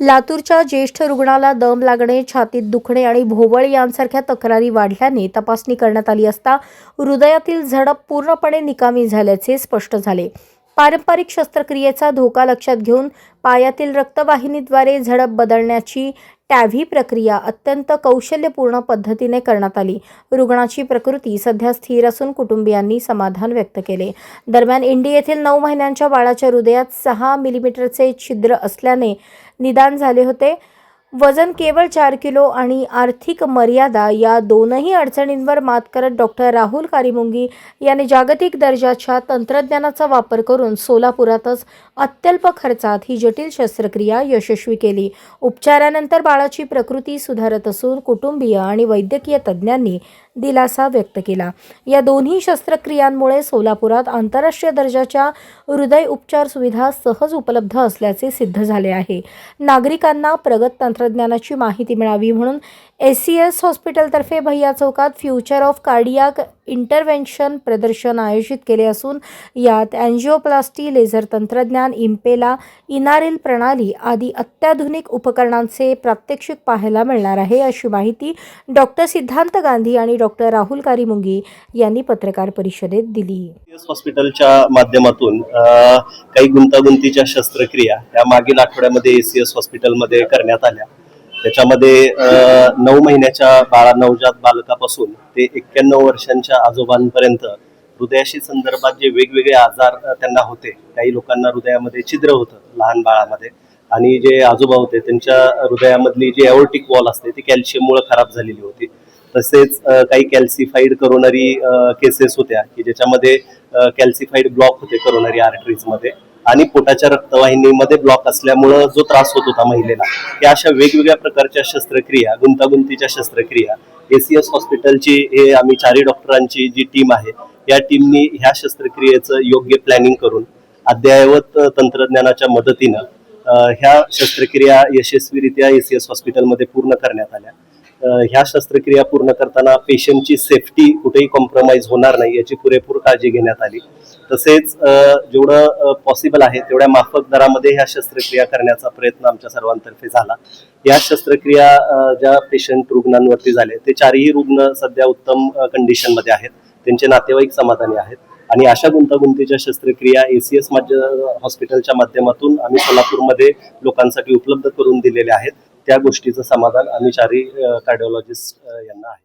लातूरच्या ज्येष्ठ रुग्णाला दम लागणे छातीत दुखणे आणि भोवळ यांसारख्या तक्रारी वाढल्याने तपासणी करण्यात आली असता हृदयातील झडप पूर्णपणे निकामी झाल्याचे स्पष्ट झाले. पारंपरिक शस्त्रक्रियेचा धोका लक्षात घेऊन पायातील रक्तवाहिनीद्वारे झडप बदलण्याची टॅव्ही प्रक्रिया अत्यंत कौशल्यपूर्ण पद्धतीने करण्यात आली. रुग्णाची प्रकृती सध्या स्थिर असून कुटुंबियांनी समाधान व्यक्त केले. दरम्यान इंडी येथील नऊ महिन्यांच्या बाळाच्या हृदयात सहा मिलीमीटरचे छिद्र असल्याने निदान झाले होते. वजन केवळ चार किलो आणि आर्थिक मर्यादा या दोनही अडचणींवर मात करत डॉक्टर राहुल कारिमुंगी यांनी जागतिक दर्जाच्या तंत्रज्ञानाचा वापर करून सोलापुरातच अत्यल्प खर्चात ही जटिल शस्त्रक्रिया यशस्वी केली. उपचारानंतर बाळाची प्रकृती सुधारत असून कुटुंबीय आणि वैद्यकीय तज्ज्ञांनी दिलासा व्यक्त केला. या दोन्ही शस्त्रक्रियांमुळे सोलापुरात आंतरराष्ट्रीय दर्जाच्या हृदय उपचार सुविधा सहज उपलब्ध असल्याचे सिद्ध झाले आहे. नागरिकांना प्रगत तंत्र तंत्रज्ञानाची माहिती मिळावी म्हणून एस सी एस हॉस्पिटलतर्फे भैया चौकात फ्युचर ऑफ कार्डियाक इंटरव्हेन्शन प्रदर्शन आयोजित केले असून यात अँजिओप्लास्टी लेझर तंत्रज्ञान इम्पेला इनारिल प्रणाली आदी अत्याधुनिक उपकरणांचे प्रात्यक्षिक पाहायला मिळणार आहे अशी माहिती डॉक्टर सिद्धांत गांधी आणि डॉक्टर राहुल कारिमुंगी यांनी पत्रकार परिषदेत दिली. हॉस्पिटलच्या माध्यमातून काही गुंतागुंतीच्या शस्त्रक्रिया या मागील आठवड्यामध्ये एसीएस हॉस्पिटलमध्ये करण्यात आल्या. त्याच्यामध्ये नऊ महिन्याच्या बाळा नवजात बालकापासून ते एक्क्याण्णव वर्षांच्या आजोबांपर्यंत हृदयाशी संदर्भात जे वेगवेगळे आजार त्यांना होते काही लोकांना हृदयामध्ये छिद्र होतं लहान बाळामध्ये. आणि जे आजोबा होते त्यांच्या हृदयामधली जी एओर्टिक वॉल असते ती कॅल्शियममुळे खराब झालेली होती. तसेच काही कॅल्सिफाईड करोनरी केसेस होत्या की ज्याच्यामध्ये कॅल्सिफाईड ब्लॉक होते करोनरी आर्टरीजमध्ये आणि पोटाच्या रक्तवाहिनीमध्ये ब्लॉक असल्यामुळं जो त्रास होत होता महिलेला या अशा वेगवेगळ्या प्रकारच्या शस्त्रक्रिया गुंतागुंतीच्या शस्त्रक्रिया एसीएस हॉस्पिटलची हे आम्ही चारही डॉक्टरांची जी टीम आहे या टीमनी ह्या शस्त्रक्रियेचं योग्य प्लॅनिंग करून अद्ययावत तंत्रज्ञानाच्या मदतीनं ह्या शस्त्रक्रिया यशस्वीरित्या एसीएस हॉस्पिटलमध्ये पूर्ण करण्यात आल्या. ह्या शस्त्रक्रिया पूर्ण करताना पेशंटची सेफ्टी कुठेही कॉम्प्रोमाइज होणार नाही याची पुरेपूर काळजी घेण्यात आली. तसेच जेवढं पॉसिबल आहे तेवढ्या माफक दरामध्ये ह्या शस्त्रक्रिया करण्याचा प्रयत्न आमच्या सर्वांतर्फे झाला. या शस्त्रक्रिया ज्या पेशंट रुग्णांवरती झाले ते चारही रुग्ण सध्या उत्तम कंडिशनमध्ये आहेत. त्यांचे नातेवाईक समाधानी आहेत. आणि अशा गुंतागुंतीच्या शस्त्रक्रिया एसीएस हॉस्पिटलच्या माध्यमातून आम्ही सोलापूरमध्ये लोकांसाठी उपलब्ध करून दिलेल्या आहेत. त्या गोष्टीचं समाधान आम्ही चारही कार्डिओलॉजिस्ट यांना आहे.